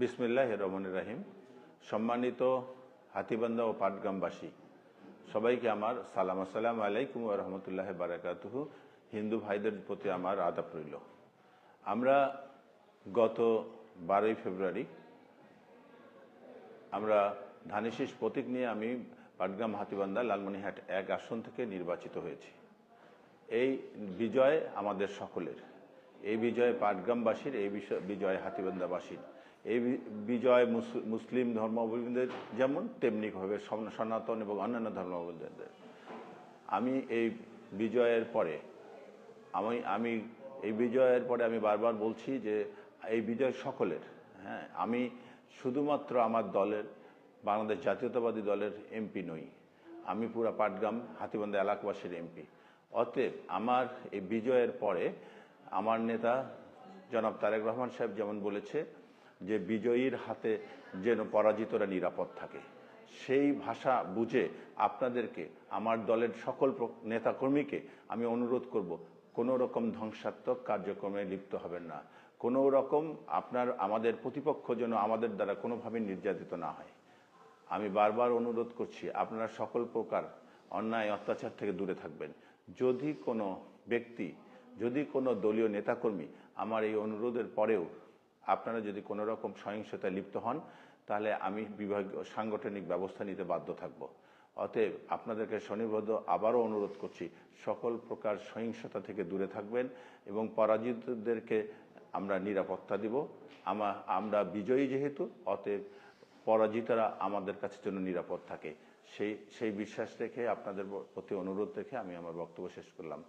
বিসমিল্লাহ রহমান রাহিম। সম্মানিত হাতিবান্ধা ও পাটগ্রামবাসী, সবাইকে আমার সালাম আসসালাম আলাইকুম রহমতুল্লাহ বারাকাতুহু। হিন্দু ভাইদের প্রতি আমার আদাব রইল। আমরা গত বারোই ফেব্রুয়ারি, আমরা ধানেশিস প্রতীক নিয়ে আমি পাটগ্রাম হাতিবান্ধা লালমনিহাট এক আসন থেকে নির্বাচিত হয়েছি। এই বিজয় আমাদের সকলের। এই বিজয় পাটগ্রামবাসীর, এই বিজয় হাতিবান্ধাবাসীর। এই বিজয় মুসলিম ধর্মাবলম্বীদের যেমন তেমনিভাবে সন- সনাতন এবং অন্যান্য ধর্মাবলম্বীদের। আমি এই বিজয়ের পরে, আমি আমি এই বিজয়ের পরে আমি বারবার বলছি যে, এই বিজয় সকলের হ্যাঁ আমি শুধুমাত্র আমার দলের, বাংলাদেশ জাতীয়তাবাদী দলের এমপি নই। আমি পুরা পাটগ্রাম হাতিবান্ধা এলাকাবাসীর এমপি। অতএব আমার এই বিজয়ের পরে আমার নেতা জনাব তারেক রহমান সাহেব যেমন বলেছে যে বিজয়ীর হাতে যেন পরাজিতরা নিরাপদ থাকে। সেই ভাষা বুঝে আপনাদেরকে, আমার দলের সকল নেতাকর্মীকে আমি অনুরোধ করব, কোনো রকম ধ্বংসাত্মক কার্যক্রমে লিপ্ত হবেন না। কোনো রকম আপনার, আমাদের প্রতিপক্ষ যেন আমাদের দ্বারা কোনোভাবে নির্যাতিত না হয়। আমি বারবার অনুরোধ করছি, আপনারা সকল প্রকার অন্যায়, অত্যাচার থেকে দূরে থাকবেন। যদি কোনো ব্যক্তি যদি কোনো দলীয় নেতাকর্মী আমার এই অনুরোধের পরেও আপনারা যদি কোনো রকম সহিংসতায় লিপ্ত হন, তাহলে আমি বিভাগীয় সাংগঠনিক ব্যবস্থা নিতে বাধ্য থাকব। অতএব আপনাদেরকে স্বনির্বদ্ধ আবারও অনুরোধ করছি, সকল প্রকার সহিংসতা থেকে দূরে থাকবেন এবং পরাজিতদেরকে আমরা নিরাপত্তা দিব। আমা, আমরা বিজয়ী যেহেতু, অতএব পরাজিতরা আমাদের কাছে যেন নিরাপদ থাকে। সেই সেই বিশ্বাস রেখে, আপনাদের প্রতি অনুরোধ রেখে আমি আমার বক্তব্য শেষ করলাম।